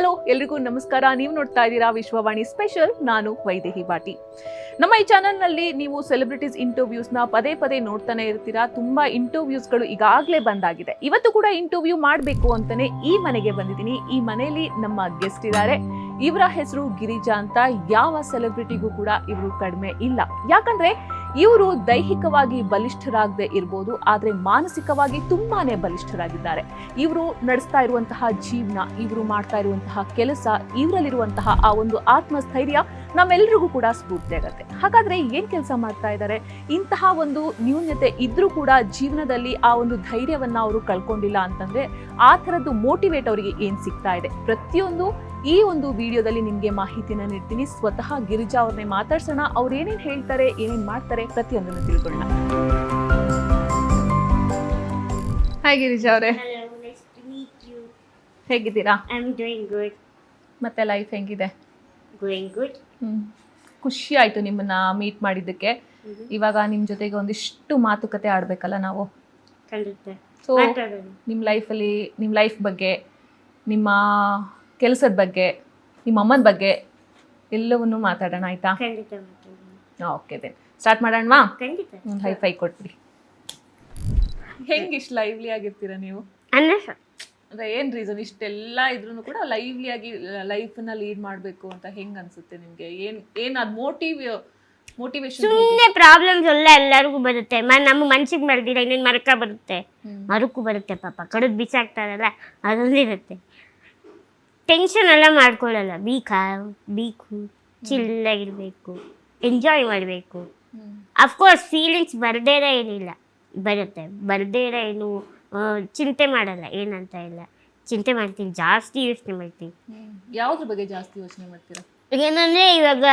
Hello, ಎಲ್ರಿಗೂ ನಮಸ್ಕಾರ. ನೀವು ನೋಡ್ತಾ ಇದ್ದೀರಾ ವಿಶ್ವವಾಣಿ ಸ್ಪೆಷಲ್. ನಾನು ವೈದೇಹಿ ಬಾಟಿ ನಮ್ಮ ಈ ಚಾನೆಲ್ನಲ್ಲಿ ನೀವು ಸೆಲೆಬ್ರಿಟೀಸ್ ಇಂಟರ್ವ್ಯೂಸ್ನ ಪದೇ ಪದೇ ನೋಡ್ತಾನೆ ಇರ್ತೀರಾ. ತುಂಬಾ ಇಂಟರ್ವ್ಯೂಸ್ಗಳು ಈಗಾಗಲೇ ಬಂದಾಗಿದೆ. ಇವತ್ತು ಕೂಡ ಇಂಟರ್ವ್ಯೂ ಮಾಡಬೇಕು ಅಂತಾನೆ ಈ ಮನೆಗೆ ಬಂದಿದ್ದೀನಿ. ಈ ಮನೆಯಲ್ಲಿ ನಮ್ಮ ಗೆಸ್ಟ್ ಇದ್ದಾರೆ. ಇವರ ಹೆಸರು ಗಿರಿಜಾ ಅಂತ. ಯಾವ ಸೆಲೆಬ್ರಿಟಿಗೂ ಕೂಡ ಇವರು ಕಡಿಮೆ ಇಲ್ಲ. ಯಾಕಂದ್ರೆ ಇವರು ದೈಹಿಕವಾಗಿ ಬಲಿಷ್ಠರಾಗದೆ ಇರ್ಬೋದು, ಆದರೆ ಮಾನಸಿಕವಾಗಿ ತುಂಬಾನೇ ಬಲಿಷ್ಠರಾಗಿದ್ದಾರೆ. ಇವರು ನಡೆಸ್ತಾ ಇರುವಂತಹ ಜೀವನ, ಇವರು ಮಾಡ್ತಾ ಇರುವಂತಹ ಕೆಲಸ, ಇವರಲ್ಲಿರುವಂತಹ ಆ ಒಂದು ಆತ್ಮಸ್ಥೈರ್ಯ ನಮ್ಮೆಲ್ರಿಗೂ ಕೂಡ ಸ್ಫೂರ್ತಿ ಆಗುತ್ತೆ. ಹಾಗಾದ್ರೆ ಏನು ಕೆಲಸ ಮಾಡ್ತಾ ಇದ್ದಾರೆ ಇಂತಹ ಒಂದು ನ್ಯೂನ್ಯತೆ ಇದ್ರೂ ಕೂಡ ಜೀವನದಲ್ಲಿ ಆ ಒಂದು ಧೈರ್ಯವನ್ನ ಅವರು ಕಳ್ಕೊಂಡಿಲ್ಲ ಅಂತಂದ್ರೆ ಆ ಥರದ್ದು ಮೋಟಿವೇಟ್ ಅವರಿಗೆ ಏನು ಸಿಗ್ತಾ ಇದೆ? ಪ್ರತಿಯೊಂದು ಈ ಒಂದು ವಿಡಿಯೋದಲ್ಲಿ ನಿಮಗೆ ಮಾಹಿತಿನ ನೀಡ್ತೀನಿ. ಸ್ವತಃ ಗಿರಿಜಾ ಅವ್ರನ್ನೇ ಮಾತಾಡ್ಸೋಣ. ಅವ್ರು ಏನೇನು ಹೇಳ್ತಾರೆ ಏನೇನು ಮಾಡ್ತಾರೆ ಪ್ರತಿಯೊಂದನ್ನು ತಿಳ್ಕೊಳ್ಳೋಣ. ಹಾಯ್ ಗಿರಿಜಾ ಅವರೇ. ಹೇಗಿದ್ದೀರಾ. ಮತ್ತೆ ಲೈಫ್ ಹೆಂಗಿದೆ? Going good. ಖುಷಿ ಆಯ್ತು ನಿಮ್ಮನ್ನ ಮೀಟ್ ಮಾಡಿದ್ದಕ್ಕೆ. ಇವಾಗ ನಿಮ್ ಜೊತೆಗೆ ಒಂದಿಷ್ಟು ಮಾತುಕತೆ ಆಡ್ಬೇಕಲ್ಲ ನಾವು? ಖಂಡಿತ. ಸೊ ನಿಮ್ ನಿಮ್ಮ ಲೈಫಲ್ಲಿ ನಿಮ್ಮ ಲೈಫ್ ಬಗ್ಗೆ ನಿಮ್ಮ ಕೆಲಸದ ಬಗ್ಗೆ ನಿಮ್ಮ ಅಮ್ಮನ ಬಗ್ಗೆ ಎಲ್ಲವನ್ನೂ ಮಾತಾಡೋಣ ಆಯ್ತಾ? ಓಕೆ ದೆನ್ ಸ್ಟಾರ್ಟ್ ಮಾಡೋಣವಾ? ಹೈ ಫೈ ಕೊಟ್ಬಿಡಿ. ಹೆಂಗೆ ಇಷ್ಟು ಲೈವ್ಲಿ ಆಗಿರ್ತೀರಾ ನೀವು? ಅಂದ್ರೆ ಅಂದ್ರೆ ಏನ್ ರೀಸನ್ ಇಷ್ಟೆಲ್ಲ ಇದ್ರೂ ಕೂಡ ಲೈವ್ಲಿ ಆಗಿ ಲೈಫನ್ನ ಲೀಡ್ ಮಾಡಬೇಕು ಅಂತ ಹೆಂಗ್ ಅನ್ಸುತ್ತೆ ನಿಮ್ಗೆ? ಏನ್ ಏನ್ ಅದ್ ಮೋಟಿವ್ ಮೋಟಿವೇಶನ್ ಸುಮ್ಮನೆ ಪ್ರಾಬ್ಲಮ್ಸ್ ಎಲ್ಲ ಎಲ್ಲರಿಗೂ ಬರುತ್ತೆ. ಮ- ನಮ್ಮ ಮನ್ಸಿಗೆ ಮರದಿಲ್ಲ ಇನ್ನೇನು ಮರಕ ಬರುತ್ತೆ? ಮರಕ್ಕೂ ಬರುತ್ತೆ ಪಾಪ. ಕಡದ್ ಬಿಸಾಕ್ತಾರಲ್ಲ ಅದೊಂದಿರುತ್ತೆ. ಟೆನ್ಷನ್ ಎಲ್ಲ ಮಾಡ್ಕೊಳ್ಳಲ್ಲ. ಬಿ ಬೀಕು ಚಿಲ್ಲ ಚಿಲ್ಲಾಗಿರ್ಬೇಕು ಎಂಜಾಯ್ ಮಾಡಬೇಕು. ಅಫ್ಕೋರ್ಸ್ ಫೀಲಿಂಗ್ಸ್ ಬರದೇ ಇರೋ ಏನಿಲ್ಲ. ಬರುತ್ತೆ. ಬರದೇ ಇರೋ ಏನು ಚಿಂತೆ ಮಾಡಲ್ಲ ಏನಂತ ಇಲ್ಲ. ಚಿಂತೆ ಮಾಡ್ತೀನಿ ಜಾಸ್ತಿ ಯೋಚನೆ ಮಾಡ್ತೀನಿ. ಯಾವ್ದ್ರ ಬಗ್ಗೆ ಜಾಸ್ತಿ ಯೋಚನೆ ಮಾಡ್ತೀರಾ? ಏನಂದ್ರೆ ಇವಾಗ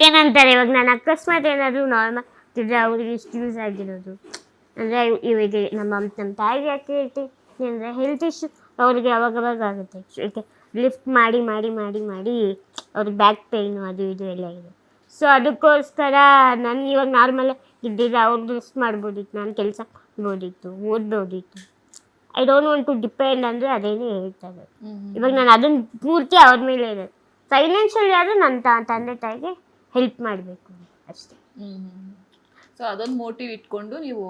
ಏನಂತಾರೆ ಇವಾಗ ನಾನು ಅಕಸ್ಮಾತ್ ಏನಾದ್ರು ನಾರ್ಮಲ್ ಅವ್ರಿಗೆ ಇಷ್ಟು ಯೂಸ್ ಆಗಿರೋದು. ಅಂದರೆ ಇವಾಗ ನಮ್ಮ ನಮ್ಮ ತಾಯಿಗೆ ಯಾಕೆ ಹೇಳ್ತೀನಿ ಅಂದರೆ ಹೆಲ್ತ್ ಇಶ್ಯೂ ಅವ್ರಿಗೆ ಅವಾಗ ಅವಾಗ ಆಗುತ್ತೆ. ಓಕೆ ಲಿಫ್ಟ್ ಮಾಡಿ ಮಾಡಿ ಮಾಡಿ ಮಾಡಿ ಅವ್ರಿಗೆ ಬ್ಯಾಕ್ ಪೇಯ್ನು ಅದು ಇದು ಎಲ್ಲ ಇದೆ. ಸೊ ಅದಕ್ಕೋಸ್ಕರ ನಾನು ಇವಾಗ ನಾರ್ಮಲ್ ಇದ್ದಿಲ್ಲ ಅವ್ರಿಗೆ ಮಿಸ್ ಮಾಡ್ಬೋದಿತ್ತು ನಾನು ಕೆಲಸ ಮಾಡ್ಬೋದಿತ್ತು ಓದ್ಬೋದಿತ್ತು. I don't want to depend ಅಂದರೆ ಅದೇನೇ ಹೇಳ್ತಾರೆ. ಇವಾಗ ನಾನು ಅದನ್ನ ಪೂರ್ತಿ ಅವ್ರ ಮೇಲೆ ಇದೆ. ಫೈನಾನ್ಷಿಯಲಿ ಆದರೂ ನನ್ನ ತ- ತಂದೆ ತಾಯಿಗೆ ಹೆಲ್ಪ್ ಮಾಡಬೇಕು ಅಷ್ಟೇ. ಸೊ ಅದೊಂದು ಮೋಟಿವ್ ಇಟ್ಕೊಂಡು ನೀವು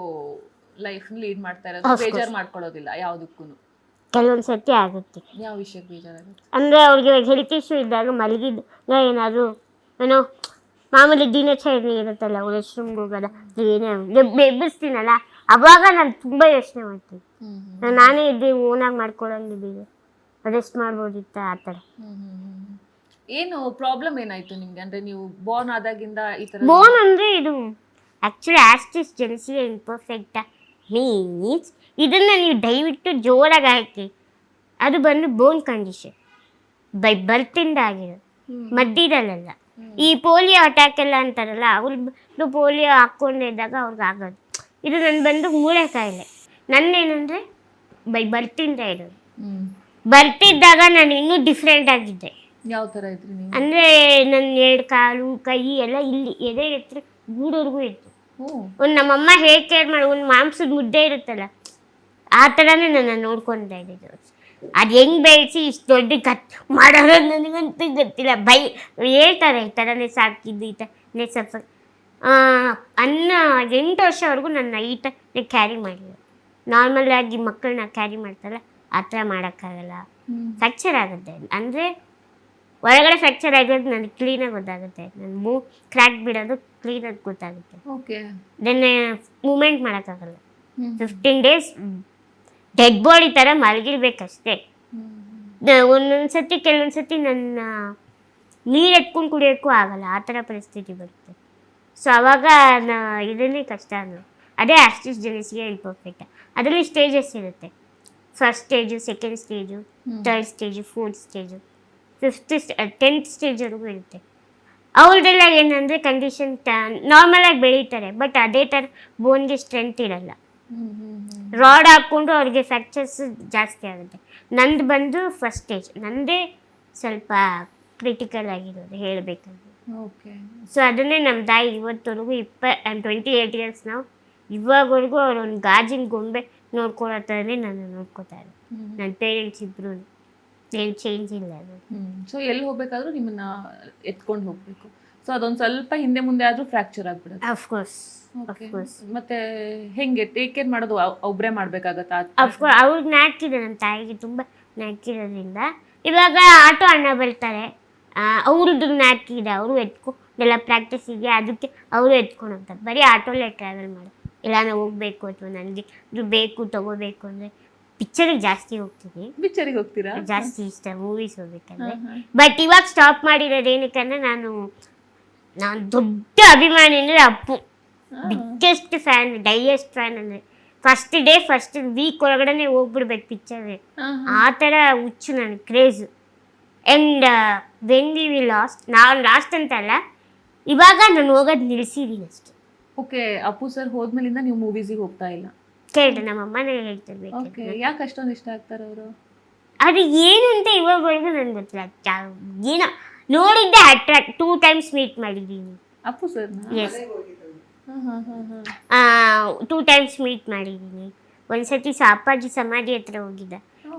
ಲೈಫ್ ಲೀಡ್ ಮಾಡ್ತಾ ಇರೋದು. ಬೇಜಾರು ಮಾಡ್ಕೊಳ್ಳೋದಿಲ್ಲ ಯಾವುದಕ್ಕೂ ಕೆಲವೊಂದು ಸರ್ತಿ ಆಗುತ್ತೆ. ಯಾವ ವಿಷಯಕ್ಕೆ ಬೇಜಾರಾಗುತ್ತೆ? ಅಂದರೆ ಅವ್ರಿಗೆ ಹೆಲ್ತ್ ಇಶ್ಯೂ ಇದ್ದಾಗ ಮಲಗಿದ್ದಾಗ ಏನಾದರೂ ಏನೋ ಮಾಮೂಲಿ ದಿನಚರಣೆ ಇರುತ್ತಲ್ಲ ವಾಶ್ರೂಮ್ಗೆ ಹೋಗೋದ ಏನೇ ಎಬ್ಬಿಸ್ತೀನಲ್ಲ ಅವಾಗ ನಾನು ತುಂಬ ಯೋಚನೆ ಮಾಡ್ತೀನಿ. ನಾನ್ ನಾನೇ ಇದ್ದೀನಿ ಓನಾಗಿ ಮಾಡ್ಕೊಳ್ಳೋಂಗಿದ್ದೀವಿ ರೆಸ್ಟ್ ಮಾಡ್ಬೋದಿತ್ತ ಆ ಥರ. ಏನು ಪ್ರಾಬ್ಲಮ್ ಏನಾಯ್ತು ನಿಮ್ಗೆ? ಅಂದ್ರೆ ನೀವು ಬೋರ್ನ್ ಆದಾಗಿಂದ ಈ ತರ ಬೋನ್ ಅಂದರೆ ಇದು actually osteogenesis imperfect means ಇದನ್ನ ನೀವು ದಯವಿಟ್ಟು ಜೋರಾಗಿ ಹಾಕಿ. ಅದು ಬಂದು ಬೋನ್ ಕಂಡೀಷನ್ ಬೈ ಬರ್ತಿಂದ ಆಗಿರೋದು. ಮಧ್ಯದಲ್ಲ ಈ ಪೋಲಿಯೋ ಅಟ್ಯಾಕ್ ಎಲ್ಲ ಅಂತಾರಲ್ಲ ಅವ್ರು ಪೋಲಿಯೋ ಹಾಕ್ಕೊಂಡಿದ್ದಾಗ ಅವ್ರಿಗೆ ಆಗೋದು. ಇದು ನನ್ನ ಬಂದು ಮೂಳೆ ಕಾಯಿಲೆ. ನನ್ನೇನಂದರೆ ಬೈ ಬರ್ತಿಂದ ಇರೋದು ಬರ್ತಿದ್ದಾಗ ನಾನು ಇನ್ನೂ ಡಿಫ್ರೆಂಟ್ ಆಗಿದ್ದೆ. ಯಾವ ತರ ಇದ್ರಿ ನೀವು? ಅಂದರೆ ನನ್ನ ಎರಡು ಕಾಲು ಕೈ ಎಲ್ಲ ಇಲ್ಲಿ ಎದೆ ಎತ್ತರ ಗೂಡೋರ್ಗೂ ಇತ್ತು. ಒಂದು ನಮ್ಮಮ್ಮ ಹೇಗೆ ಕೇರ್ ಮಾಡಿ ಒಂದು ಮಾಂಸದ ಮುದ್ದೆ ಇರುತ್ತಲ್ಲ ಆ ಥರನೇ ನನ್ನ ನೋಡ್ಕೊಂತ ಇದ್ದಿದ್ದು. ಅದು ಹೆಂಗ್ ಬೆಳೆಸಿ ಇಷ್ಟು ದೊಡ್ಡ ಕತ್ ಮಾಡೋದು ನನಗಂತೂ ಗೊತ್ತಿಲ್ಲ. ಬೈ ಹೇಳ್ತಾರೆ ಈ ಥರನೇ ಸಾಕಿದ್ದು ಈ ಥರನೇ ಸ್ವಲ್ಪ. ಅನ್ನ ಎಂಟು ವರ್ಷವರೆಗೂ ನನ್ನ ಈ ಥರ ಕ್ಯಾರಿ ಮಾಡಿಲ್ಲ. ನಾರ್ಮಲ್ ಆಗಿ ಮಕ್ಕಳನ್ನ ಕ್ಯಾರಿ ಮಾಡ್ತಾರಲ್ಲ ಆ ಥರ ಮಾಡೋಕ್ಕಾಗಲ್ಲ. ಫ್ರ್ಯಾಕ್ಚರ್ ಆಗುತ್ತೆ. ಅಂದರೆ ಒಳಗಡೆ ಫ್ರ್ಯಾಕ್ಚರ್ ಆಗಿರೋದು ನನಗೆ ಕ್ಲೀನಾಗಿ ಗೊತ್ತಾಗುತ್ತೆ. ನನ್ನ ಮೂ ಕ್ರ್ಯಾಕ್ ಬಿಡೋದು ಕ್ಲೀನಾಗಿ ಗೊತ್ತಾಗುತ್ತೆ. ಓಕೆ ದೆನ್ ಮೂಮೆಂಟ್ ಮಾಡೋಕ್ಕಾಗಲ್ಲ. ಫಿಫ್ಟೀನ್ ಡೇಸ್ ಡೆಡ್ ಬಾಡಿ ಥರ ಮಲಗಿರ್ಬೇಕಷ್ಟೇ. ಒಂದೊಂದ್ಸತಿ ಒಂದೊಂದು ಸತಿ ಕೆಲವೊಂದು ಸತಿ ನನ್ನ ನೀರು ಎತ್ಕೊಂಡು ಕುಡಿಯೋಕ್ಕೂ ಆಗಲ್ಲ. ಆ ಥರ ಪರಿಸ್ಥಿತಿ ಬರುತ್ತೆ. ಸೊ ಅವಾಗ ನಾ ಇದನ್ನೇ ಕಷ್ಟ ಅನ್ನೋ ಅದೇ ಆಸ್ಟಿಸ್ ಜನಸಿಗೆ ಇಂಪರ್ಫೆಕ್ಟ್ ಅದರಲ್ಲಿ ಸ್ಟೇಜಸ್ ಇರುತ್ತೆ. First stage second stage third stage fourth stage fifth tenth ಸ್ಟೇಜ್ವರೆಗೂ ಇರುತ್ತೆ. ಅವ್ರದ್ದೆಲ್ಲ ಏನಂದರೆ ಕಂಡೀಷನ್ ನಾರ್ಮಲಾಗಿ ಬೆಳೀತಾರೆ. ಬಟ್ ಅದೇ ಥರ ಬೋನ್ಗೆ ಸ್ಟ್ರೆಂತ್ ಇರಲ್ಲ. ರಾಡ್ ಹಾಕ್ಕೊಂಡು ಅವ್ರಿಗೆ ಫ್ರ್ಯಾಕ್ಚರ್ಸ್ ಜಾಸ್ತಿ ಆಗುತ್ತೆ. ನಂದು ಬಂದು ಫಸ್ಟ್ ಸ್ಟೇಜ್ ನಂದೇ ಸ್ವಲ್ಪ ಕ್ರಿಟಿಕಲ್ ಆಗಿರೋದು ಹೇಳಬೇಕಂದ್ರೆ. ಓಕೆ ಸೊ ಅದನ್ನೇ ನಮ್ಮ ತಾಯಿ ಇವತ್ತವರೆಗೂ ಇಪ್ಪ ಟ್ವೆಂಟಿ ಏಯ್ಟ್ ಇಯರ್ಸ್ ನಾವು ಇವಾಗವರೆಗೂ ಅವ್ರು ಒಂದು ಗಾಜಿನ ಗೊಂಬೆ ನೋಡ್ಕೊಳ್ಳೋ ಥರನೇ ನಾನು ನೋಡ್ಕೋತಾರೆ ನನ್ನ ಪೇರೆಂಟ್ಸ್ ಇಬ್ಬರು ಏನು ಚೇಂಜ್ ಇಲ್ಲ ಸೊ ಎಲ್ಲಿ ಹೋಗ್ಬೇಕಾದ್ರೂ ನಿಮ್ಮನ್ನ ಎತ್ಕೊಂಡು ಹೋಗ್ಬೇಕು. ಸೊ ಅದೊಂದು ಸ್ವಲ್ಪ ಹಿಂದೆ ಮುಂದೆ ಆದ್ರೂ ಫ್ರಾಕ್ಚರ್ ಆಗ್ಬಿಡುತ್ತೆ. ಅಫ್ಕೋರ್ಸ್. ಅಫ್ಕೋರ್ಸ್ ಮತ್ತೆ ಹೆಂಗೆ ಟೇಕ್ ಕೇರ್ ಮಾಡೋದು ಒಬ್ಬರೇ ಮಾಡ್ಬೇಕಾಗತ್ತಾ ಅಫ್ಕೋರ್ಸ್ ಅವ್ರಿಗೆ ನ್ಯಾಕಿದೆ ನಮ್ಮ ತಾಯಿಗೆ ತುಂಬಾ ನ್ಯಾಕಿರೋದ್ರಿಂದ ಇವಾಗ ಆಟೋ ಅಣ್ಣ ಬರ್ತಾರೆ. ಅವ್ರದ್ದು ನ್ಯಾಕಿದೆ ಅವರು ಎತ್ಕೊ ಎಲ್ಲ ಪ್ರಾಕ್ಟೀಸಿಗೆ ಅದಕ್ಕೆ ಅವರು ಎತ್ಕೊಂಡು ಹೋಗ್ತಾರೆ ಬರೀ ಆಟೋಲ್ಲೇ ಟ್ರಾವೆಲ್ ಮಾಡಿ ಎಲ್ಲಾನ ಹೋಗ್ಬೇಕು ಅಥವಾ ನನಗೆ ಇದು ಬೇಕು ತಗೋಬೇಕು ಅಂದರೆ ಪಿಕ್ಚರಿಗೆ ಜಾಸ್ತಿ ಹೋಗ್ತೀನಿ ಪಿಕ್ಚರಿಗೆ ಹೋಗ್ತೀರಾ? ಜಾಸ್ತಿ ಇಷ್ಟ ಮೂವೀಸ್ ಹೋಗ್ಬೇಕಂದ್ರೆ. ಬಟ್ ಇವಾಗ ಸ್ಟಾಪ್ ಮಾಡಿರೋದು ಏನಕ್ಕೆ ನಾನು ನಾನು ದೊಡ್ಡ ಅಭಿಮಾನಿ ಅಂದರೆ ಅಪ್ಪು. ಬಿಗ್ಗೆಸ್ಟ್ ಫ್ಯಾನ್ ಡೈಯೆಸ್ಟ್ ಫ್ಯಾನ್ ಅಂದರೆ. ಫಸ್ಟ್ ಡೇ ಫಸ್ಟ್ ವೀಕ್ ಒಳಗಡೆ ಹೋಗ್ಬಿಡ್ಬೇಕು ಪಿಕ್ಚರ್ಗೆ ಆತರ ಆ ಥರ ಹುಚ್ಚು ನನ್ನ craze and when we we last ನಾನು ಲಾಸ್ಟ್ ಅಂತ ಅಲ್ಲ ಇವಾಗ ನಾನು ಹೋಗೋದು ನಿಲ್ಸಿದ್ದೀನಿ ಅಷ್ಟೇ. ಓಕೆ ಅಪ್ಪು ಸರ್ ಹೋದ್ಮೇಲಿಂದ ನೀವು ಮೂವೀಸಿಗೆ ಹೋಗ್ತಾ ಇಲ್ಲ? ಕೇಳ್ರಿ ನಮ್ಮ ಅಮ್ಮನೇ ಹೇಳ್ತಿರ್ಬೇಕು ಓಕೆ ಯಾಕೆ ಅಷ್ಟೊಂದು ಇಷ್ಟ ಆಗ್ತಾರೆ ಅವರು ಅದು ಏನು ಅಂತ ಇವಾಗವರೆಗೂ ನನಗೆ ಗೊತ್ತಿಲ್ಲ. ಏನೋ ನೋಡಿದ್ದೆ ಅಟ್ರಾಕ್ಟ್ ಟೂ ಟೈಮ್ಸ್ ಮೀಟ್ ಮಾಡಿದ್ದೀನಿ. Appu sir yes two times meet ಮಾಡಿದ್ದೀನಿ. ಒಂದ್ಸತಿ ಸಹ ಅಪ್ಪಾಜಿ ಸಮಾಧಿ ಹತ್ರ ಹೋಗಿದ್ದೆ.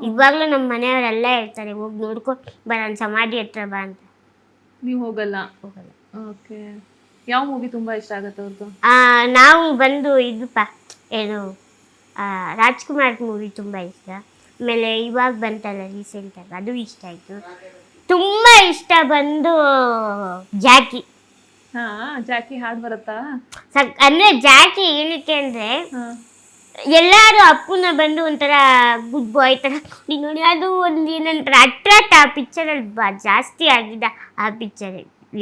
ಇವಾಗಲೂ ನಮ್ಮ ಮನೆಯವರೆಲ್ಲ ಹೇಳ್ತಾರೆ ಹೋಗಿ ನೋಡ್ಕೊ ಬರೋಣ ಸಮಾಧಿ ಹತ್ರ ಬಾ ಅಂತ. ನೀವು ಹೋಗಲ್ಲ? ಹೋಗಲ್ಲ. ಓಕೆ. ಯಾವ ಮೂವಿ ತುಂಬಾ ಇಷ್ಟ ಆಗುತ್ತೆ ಅವ್ರದ್ದು ಆ, ನಾವು ಬಂದು ಇದಪ್ಪ ಏನು ಆ, ರಾಜ್ಕುಮಾರ್ ಮೂವಿ ತುಂಬ ಇಷ್ಟ. ಆಮೇಲೆ ಇವಾಗ ಬಂತಲ್ಲ ರೀಸೆಂಟಾಗಿ ಅದು ಇಷ್ಟ ಆಯಿತು. ತುಂಬ ಇಷ್ಟ ಬಂದು ಜಾಕಿ. ಹಾ ಜಾಕಿ ಹಾಡ್ ಬರುತ್ತಾ? ಸಕ್ ಅಂದರೆ ಜಾಕಿ ಏನಕ್ಕೆ ಅಂದ್ರೆ ಎಲ್ಲಾರು ಅಪ್ಪನ ಬಂದು ಒಂಥರ ಗುಡ್ ಬಾಯ್ ತರ ನೀನ್ ನೋಡಿ ಅದು ಒಂದು ಏನಂತಾರೆ ಅಟ್ರಾಕ್ಟ್ ಆ ಪಿಕ್ಚರಲ್ಲಿ ಬಾ ಜಾಸ್ತಿ ಆಗಿದೆ ಆ ಪಿಕ್ಚರ್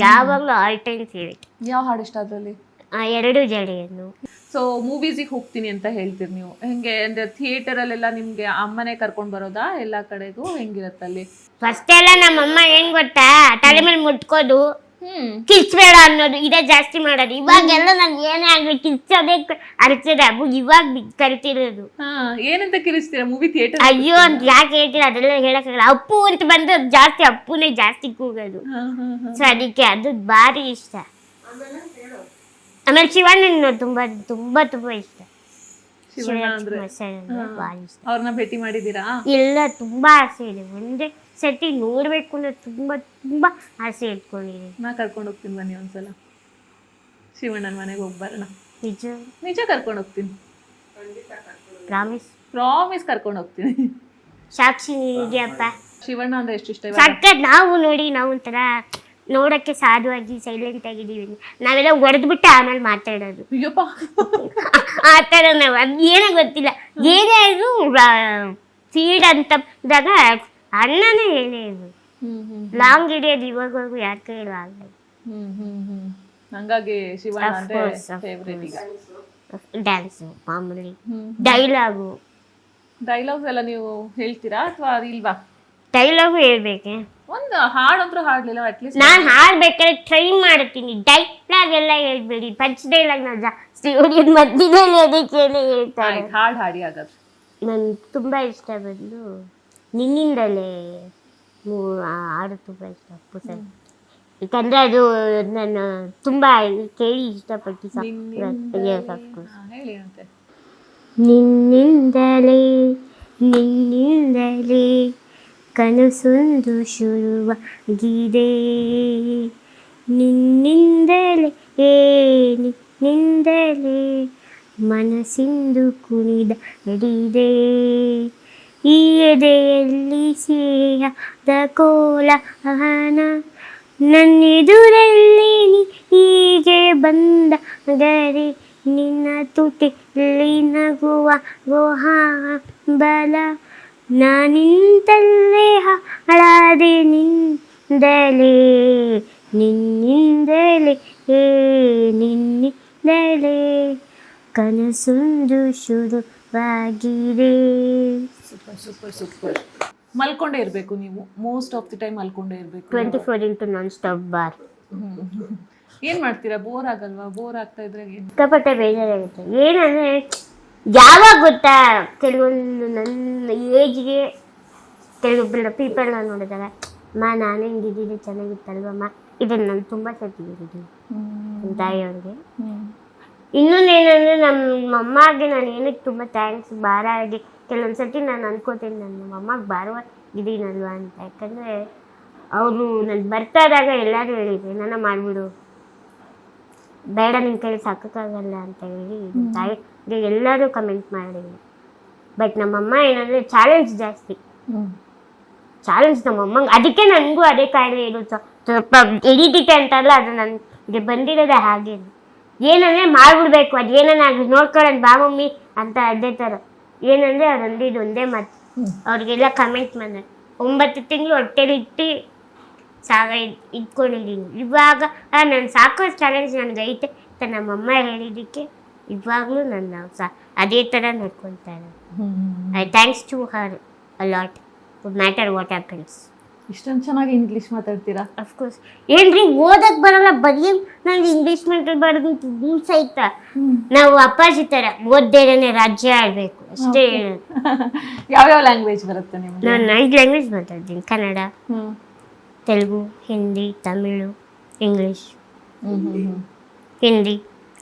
ಯಾವಾಗಲೂ ಆಲ್ ಟೈಮ್ ಫೇವ್ರೇಟ್ ಯಾವ ಹಾಡು ಇಷ್ಟ ಅದ್ರಲ್ಲಿ? ಎರಡು ಜಡೆಯನ್ನು. ಸೊ ಮೂವೀಸಿಗೆ ಹೋಗ್ತೀನಿ ಅಂತ ಹೇಳ್ತೀರಿ ನೀವು. ಹೆಂಗೆ ಅಂದ್ರೆ ಥಿಯೇಟರ್ ಅಲ್ಲೆಲ್ಲ ನಿಮ್ಗೆ ಅಮ್ಮನೇ ಕರ್ಕೊಂಡ್ ಬರೋದಾ? ಎಲ್ಲಾ ಕಡೆಗೂ ಹೆಂಗಿರತ್ತೆ ಅಲ್ಲಿ? ಫಸ್ಟ್ ಎಲ್ಲ ನಮ್ಮಮ್ಮ ಹೆಂಗ್ ಗೊತ್ತಾ? ತಲೆ ಮೇಲೆ ಮುಟ್ಕೋದು. ಹ್ಮ್. ಕಿರ್ಚ್ಬೇಡ ಅನ್ನೋದು. ಇದೇ ಜಾಸ್ತಿ ಮಾಡೋದು. ಇವಾಗೆಲ್ಲ ನಂಗೆ ಏನೇ ಆಗ್ಲಿ ಕಿರ್ಚೋದೇ ಅರ್ಚದ ಅಬ್ಬು ಇವಾಗ ಬಿ- ಕಲ್ತಿರೋದು ಹಾ ಏನಂತ ಕಿರಿಸ್ತೀರಾ ಮೂವಿ ಥಿಯೇಟರ್ ಅಯ್ಯೋ ಅಂತ ಯಾಕೆ ಹೇಳ್ತೀರ? ಅದೆಲ್ಲ ಹೇಳಕ್ಕಾಗಲ್ಲ. ಅಪ್ಪು ಅಂತ ಬಂದ್ರೆ ಜಾಸ್ತಿ ಅಪ್ಪುನೇ ಜಾಸ್ತಿ ಕೂಗೋದು. ಸೊ ಅದಕ್ಕೆ ಅದು ಭಾರಿ ಇಷ್ಟ. ಆಮೇಲೆ ಶಿವಣ್ಣನ ತುಂಬಾ ತುಂಬಾ ತುಂಬಾ ಇಷ್ಟ. ಶಿವಣ್ಣ ಅಂದ್ರೆ ಇಷ್ಟ. ಅವ್ರನ್ನ ಭೇಟಿ ಮಾಡಿದೀರಾ ಇಲ್ಲ ತುಂಬಾ ಆಸೆ ಇದೆ. ಒಂದೇ ಸತಿ ನೋಡ್ಬೇಕು ಅಂದ್ರೆ ತುಂಬಾ ತುಂಬಾ ಆಸೆ ಇಟ್ಕೊಂಡಿದ್ದೀನಿ. ನಾ ಕರ್ಕೊಂಡು ಹೋಗ್ತೀನಿ ಬನ್ನಿ ಒಂದ್ಸಲ. ಶಿವಣ್ಣನ ಮನೆಗೆ ಹೋಗಿ ಬರೋಣ. ನಿಜ? ನಿಜ ಕರ್ಕೊಂಡು ಹೋಗ್ತೀನಿ. ಪ್ರಾಮಿಸ್. ಪ್ರಾಮಿಸ್ ಕರ್ಕೊಂಡು ಹೋಗ್ತೀನಿ. ಸಾಕ್ಷಿ ಇದೆಯಪ್ಪ ಶಿವಣ್ಣ ಅಂದ್ರೆ ಎಷ್ಟು ಇಷ್ಟ ಇವಾಗ? ಸಖತ್ ನಾವು ನೋಡಿ ನಾವು ಒಂಥರ ನೋಡಕ್ಕೆ ಸಾಧುವಾಗಿ ಸೈಲೆಂಟ್ ಆಗಿದ್ದೀವಿ ನಾವೆಲ್ಲ ಹೊಡೆದ್ಬಿಟ್ಟು ಆಮೇಲೆ ಮಾತಾಡೋದು. ಅಯ್ಯಪ್ಪ ಆ ಥರ ನಾವು ಅದು ಏನೋ ಗೊತ್ತಿಲ್ಲ. ಏನೇ ಆದ್ರೂ ಫೀಲ್ಡ್ ಅಂತ ಇದ್ದಾಗ ಅಣ್ಣನೇ ಏನೇ ಇದು ಲಾಂಗ್ ಹಿಡಿಯೋದು ಇವಾಗವರೆಗೂ ಯಾರ ಕೈಲೂ ಆಗಲ್ಲ ಹಂಗಾಗಿ ಶಿವಣ್ಣ ಅಂದ್ರೆ ಫೇವ್ರೇಟ್ ಈಗ. ಡ್ಯಾನ್ಸು ಮಾಮೂಲಿ ಡೈಲಾಗು ಡೈಲಾಗ್ಸ್ ಎಲ್ಲ ನೀವು ಹೇಳ್ತೀರಾ ಅಥವಾ ಇಲ್ವಾ? ಡೈಲಾಗು ಹೇಳ್ಬೇಕೆ. ಒಂದು ಹಾಡಂದ್ರೂ ಹಾಡ್ಲಿಲ್ಲ ಅಟ್ಲೀಸ್ಟ್ ನಾನು ಹಾಡ್ಬೇಕಾದ್ರೆ ಟ್ರೈ ಮಾಡ್ತೀನಿ. ಡೈಲಾಗ್ ಎಲ್ಲ ಹೇಳ್ಬೇಡಿ. ಪಂಚ್ ಡೈಲಾಗ್ ನಾನು ಜಾಸ್ತಿ ಹುಡುಗಿದ ಮಧ್ಯದಲ್ಲಿ ಅದಕ್ಕೆ ಹೇಳ್ತಾರೆ. ಹಾಡು ಹಾಡ್ ಹಾಗಾದ್ರೆ. ನನ್ಗೆ ತುಂಬ ಇಷ್ಟ ಬಂದು ನಿನ್ನಿಂದಲೇ ಹಾಡು ತುಂಬ ಇಷ್ಟ ಪುಸ್ತಕ ಯಾಕಂದ್ರೆ ಅದು ನಾನು ತುಂಬ ಕೇಳಿ ಇಷ್ಟಪಟ್ಟು ಅಂತೆ ನಿನ್ನಿಂದಲೇ ನಿನ್ನಿಂದಲೇ ಕನಸೊಂದು ಶುರುವಾಗಿದೆ. ನಿನ್ನಿಂದಲೇ, ಏ, ನಿನ್ನಿಂದಲೇ ಮನಸ್ಸಿಂದು ಕುಣಿದ ಹಿಡಿದೆ ಈ ಎದೆಯಲ್ಲಿ ಸೇಯದ ಕೋಲ ಅಹನ ನನ್ನೆದುರಲ್ಲಿ ಹೀಗೆ ಬಂದ ಗರೆ ನಿನ್ನ ತುಟಿಲಿ ನಗುವ ಗೋಹ ಬಲ ನಾನಿಂತಲ್ಲೇ ಹಾಳಾದೆ ನಿಂದಲೇ ನಿನ್ನಿಂದಲೇ ನಿನ್ನಿಂದಲೇ. ಕನಸೊಂದು ಶುರುವಾಗಿದೆ. Super super super. ಮಲ್ಕೊಂಡೇ ಇರಬೇಕು ನೀವು. ಮೋಸ್ಟ್ ಆಫ್ ದಿ ಟೈಮ್ ಮಲ್ಕೊಂಡೇ ಇರಬೇಕು twenty four into non stop bar ಏನು ಮಾಡ್ತೀರಾ? ಬೋರ್ ಆಗಲ್ವಾ? ಬೋರ್ ಆಗ್ತಾ ಇದ್ರೆ ಸಿಕ್ಕಾಪಟ್ಟೆ ಬೇಜಾರಾಗುತ್ತೆ. ಏನಂದರೆ ಯಾವಾಗ ಗೊತ್ತಾ? ಕೆಲವೊಂದು ನನ್ನ ಏಜ್ಗೆ ಕೆಲವೊಬ್ಬರ ಪೀಪಲ್ನ ನೋಡಿದಾಗ ಅಮ್ಮ, ನಾನು ಹಿಂಗಿದ್ದೀನಿ? ಚೆನ್ನಾಗಿತ್ತಲ್ವಮ್ಮ ಇದನ್ನು ನಾನು ತುಂಬ ಸತಿ ಹೇಳಿದ್ದೀನಿ ನಮ್ಮ ತಾಯಿಯವ್ರಿಗೆ. ಇನ್ನೊಂದು ಏನಂದ್ರೆ ನಮ್ಮ ಅಮ್ಮಗೆ ನಾನು ಏನಕ್ಕೆ ತುಂಬ ಥ್ಯಾಂಕ್ಸ್ ಭಾರ ಆಗಿ ಕೆಲವೊಂದು ಸತಿ ನಾನು ಅನ್ಕೋತೀನಿ ನನ್ನ ಅಮ್ಮಗೆ ಭಾರವ ಇದೀನಲ್ವಾ? ಅಂತ. ಯಾಕಂದರೆ, ಅವರು ನಾನು ಬರ್ತಾ ಇದ್ದಾಗ ಎಲ್ಲರೂ ಹೇಳಿದ್ರು ನನ್ನ ಮಾಡಿಬಿಡು. ಬೇಡ ನಿನ್ನ ಕೈಲಿ ಸಾಕೋಕ್ಕಾಗಲ್ಲ, ಅಂತ ಹೇಳಿ ನಮ್ಮ ಎಲ್ಲರೂ ಕಮೆಂಟ್ ಮಾಡಿದ್ರು ಬಟ್ ನಮ್ಮಮ್ಮ ಏನಂದರೆ ಚಾಲೆಂಜ್ ಜಾಸ್ತಿ. ಚಾಲೆಂಜ್ ನಮ್ಮಮ್ಮಂಗೆ ಅದಕ್ಕೆ ನನಗೂ ಅದೇ ಕಾಯಿಲೆ ಇರುತ್ತೆ ಸ್ವಲ್ಪ ಹಿಡಿದಿಟ್ಟೆ ಅಂತಲ್ಲ ಅದು ನನಗೆ ಬಂದಿರೋದೇ ಹಾಗೆ. ಏನಂದರೆ ಮಾಡ್ಬಿಡ್ಬೇಕು ಅದು ಏನನ್ನ ನೋಡ್ಕೊಳ್ಳೋದು ಬಾ ಮಮ್ಮಿ ಅಂತ ಅದೇ ಥರ ಏನಂದರೆ ಇದು ಒಂದೇ ಮಾತು. ಅವ್ರಿಗೆಲ್ಲ ಕಮೆಂಟ್ ಮಾಡಿದೆ ಒಂಬತ್ತು ತಿಂಗಳು ಹೊಟ್ಟೆಲಿಟ್ಟು ಸಾಗ ಇದ್- ಇಟ್ಕೊಂಡಿದ್ದೀನಿ ಇವಾಗ ನಾನು ಸಾಕೋ ಚಾಲೆಂಜ್ ನನಗೆ ಐತೆ ಅಂತ ನಮ್ಮಮ್ಮ ಹೇಳಿದ್ದಕ್ಕೆ. ಇವಾಗಲೂ ನನ್ನ ಸಾ ಅದೇ ಥರ ಇದ್ದಾರೆ I thanks to her a lot matter what happens ಇಷ್ಟೊಂದು ಚೆನ್ನಾಗಿ ಇಂಗ್ಲೀಷ್ ಮಾತಾಡ್ತೀರಾ? ಅಫ್ಕೋರ್ಸ್ ಏನ್ರಿ ಓದಕ್ ಬರಲ್ಲ ಬರೀ ನಂಗೆ ಇಂಗ್ಲೀಷ್ ಮೀಡಿಯಂ ಬರೋದು ರೂಲ್ಸ್ ಐತಾ ನಾವು ಅಪ್ಪಾಜಿ ಥರ ಓದ್ದೇನೆ ರಾಜ್ಯ ಆಡಬೇಕು ಅಷ್ಟೇ ಯಾವ ಯಾವ್ಯಾವ ಲ್ಯಾಂಗ್ವೇಜ್ ಬರುತ್ತೆ ನಿಮ್ಗೆ ನಾನು ಐದು ಲ್ಯಾಂಗ್ವೇಜ್ ಮಾತಾಡ್ತೀನಿ ಕನ್ನಡ ತೆಲುಗು ಹಿಂದಿ ತಮಿಳು ಇಂಗ್ಲೀಷ್ ಹಿಂದಿ.